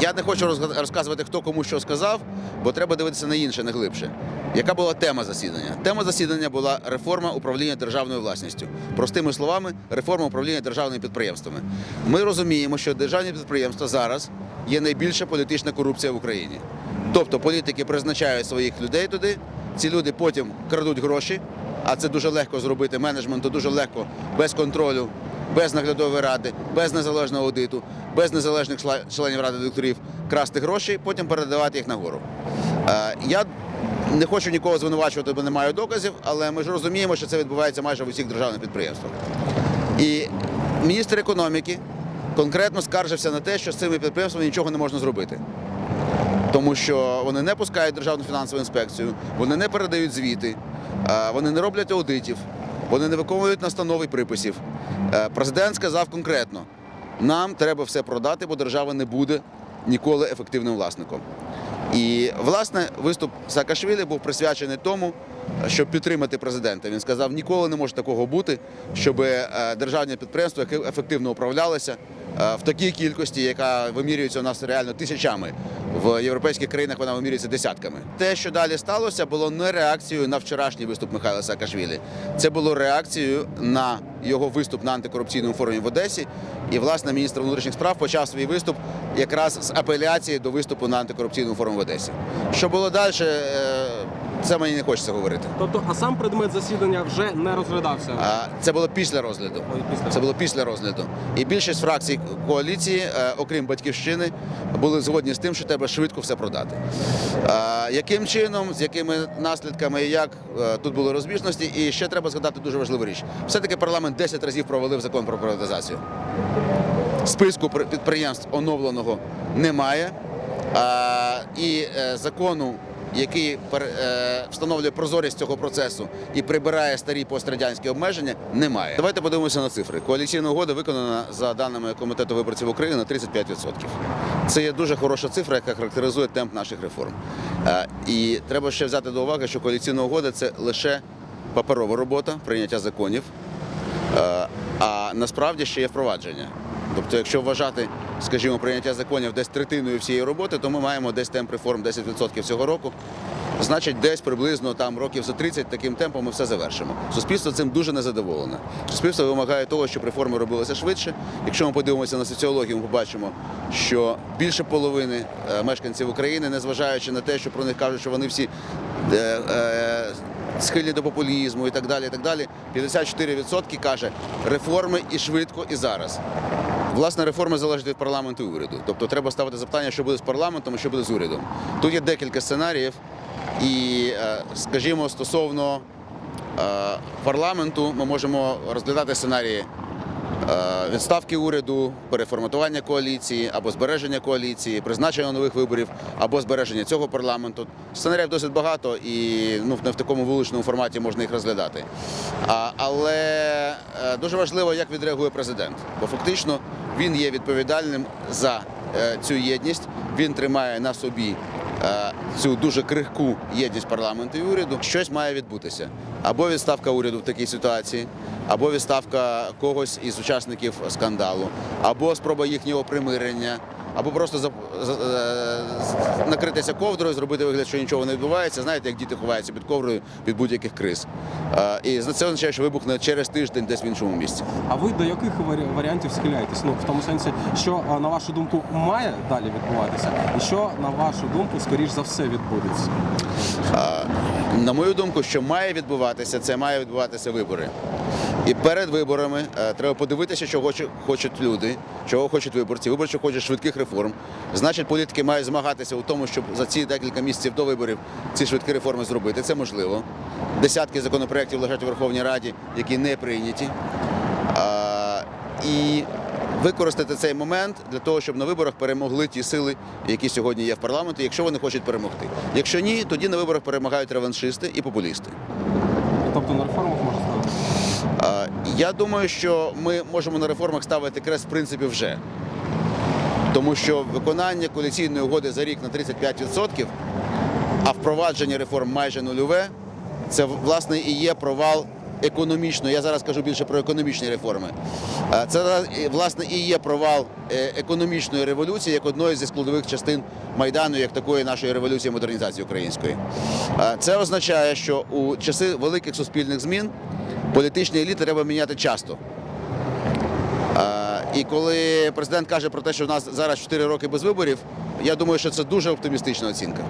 Я не хочу розказувати, хто кому що сказав, бо треба дивитися на інше, не глибше. Яка була тема засідання? Тема засідання була реформа управління державною власністю. Простими словами, реформа управління державними підприємствами. Ми розуміємо, що державні підприємства зараз є найбільша політична корупція в Україні. Тобто політики призначають своїх людей туди, ці люди потім крадуть гроші, а це дуже легко зробити менеджменту, дуже легко без контролю, без наглядової ради, без незалежного аудиту, без незалежних членів ради директорів красти гроші, потім передавати їх нагору. Е, Я не хочу нікого звинувачувати, бо не маю доказів, але ми ж розуміємо, що це відбувається майже в усіх державних підприємствах. І міністр економіки конкретно скаржився на те, що з цими підприємствами нічого не можна зробити. Тому що вони не пускають державну фінансову інспекцію, вони не передають звіти, е, вони не роблять аудитів, вони не виконують настанови приписів. Е, Президент сказав конкретно: нам треба все продати, бо держава не буде ніколи ефективним власником. І власне виступ Саакашвілі був присвячений тому, щоб підтримати президента. Він сказав, ніколи не може такого бути, щоб е, державні підприємства, ефективно управлялися е, в такій кількості, яка вимірюється у нас реально тисячами. В європейських країнах вона вимірюється десятками. Те, що далі сталося, було не реакцією на вчорашній виступ Михайла Саакашвілі. Це було реакцією на його виступ на антикорупційному форумі в Одесі. І власне міністр внутрішніх справ почав свій виступ якраз з апеляції до виступу на антикорупційному форумі в Одесі. Що було далі, е, це мені не хочеться говорити. Тобто, а сам предмет засідання вже не розглядався. А Це було після розгляду. Ой, після. Це було після розгляду. І більшість фракцій коаліції, е, окрім батьківщини, були згодні з тим, що треба швидко все продати. А, Яким чином, з якими наслідками і як е, тут були розбіжності, і ще треба згадати дуже важливу річ. Все-таки парламент 10 разів провалив закон про приватизацію. Списку пр- підприємств оновленого немає. А, і е, закону, який е, встановлює прозорість цього процесу і прибирає старі пострадянські обмеження, немає. Давайте подивимося на цифри. Коаліційна угода виконана за даними комітету виборців України на 35%. Це є дуже хороша цифра, яка характеризує темп наших реформ. Е, і треба ще взяти до уваги, що коаліційна угода це лише паперова робота, прийняття законів. Е, А насправді ще є впровадження. Тобто, якщо вважати, скажімо, прийняття законів десь третиною всієї роботи, то ми маємо десь темп реформ 10% цього року. Значить, десь приблизно там років за 30 таким темпом ми все завершимо. Суспільство цим дуже незадоволене. Суспільство вимагає того, щоб реформи робилися швидше. Якщо ми подивимося на соціологію, ми побачимо, що більше половини е, мешканців України, незважаючи на те, що про них кажуть, що вони всі е, е, схильні до популізму і так далі. і так далі. 54% каже реформи і швидко, і зараз. Власне, реформи залежать від парламенту і уряду. Тобто треба ставити запитання, що буде з парламентом і що буде з урядом. Тут є декілька сценаріїв, і, е, скажімо, стосовно е, парламенту, ми можемо розглядати сценарії відставки уряду, переформатування коаліції або збереження коаліції, призначення нових виборів або збереження цього парламенту. Сценаріїв досить багато і ну, не в такому вуличному форматі можна їх розглядати. Але е, дуже важливо, як відреагує президент, бо фактично він є відповідальним за е, цю єдність. Він тримає на собі е, цю дуже крихку єдність парламенту і уряду. Щось має відбутися. Або відставка уряду в такій ситуації, або відставка когось із учасників скандалу, або спроба їхнього примирення, або просто за, за- за, накритися ковдрою, зробити вигляд, що нічого не відбувається. Знаєте, як діти ховаються під ковдрою від будь-яких криз. А, І це означає, що вибухне через тиждень десь в іншому місці. А ви до яких варі- варіантів схиляєтесь? Ну в тому сенсі, що на вашу думку має далі відбуватися, і що на вашу думку, скоріш за все, відбудеться? А, На мою думку, що має відбуватися, це має відбуватися вибори. І перед виборами е, треба подивитися, чого хочуть люди, чого хочуть виборці. Виборці хочуть швидких реформ. Значить, політики мають змагатися у тому, щоб за ці декілька місяців до виборів ці швидкі реформи зробити. Це можливо. Десятки законопроєктів лежать у Верховній Раді, які не прийняті. І використати цей момент для того, щоб на виборах перемогли ті сили, які сьогодні є в парламенті, якщо вони хочуть перемогти. Якщо ні, тоді на виборах перемагають реваншисти і популісти. Тобто на реформах може ставити? Я думаю, що ми можемо на реформах ставити крест в принципі вже. Тому що виконання коаліційної угоди за рік на 35%, а впровадження реформ майже нульове, це власне і є провал економічної, я зараз кажу більше про економічні реформи. Це е, власне і є провал е, економічної революції як одної зі складових частин майдану, як такої нашої революції модернізації української. Це означає, що у часи великих суспільних змін політичні еліти треба міняти часто. І коли президент каже про те, що в нас зараз 4 роки без виборів, я думаю, що це дуже оптимістична оцінка.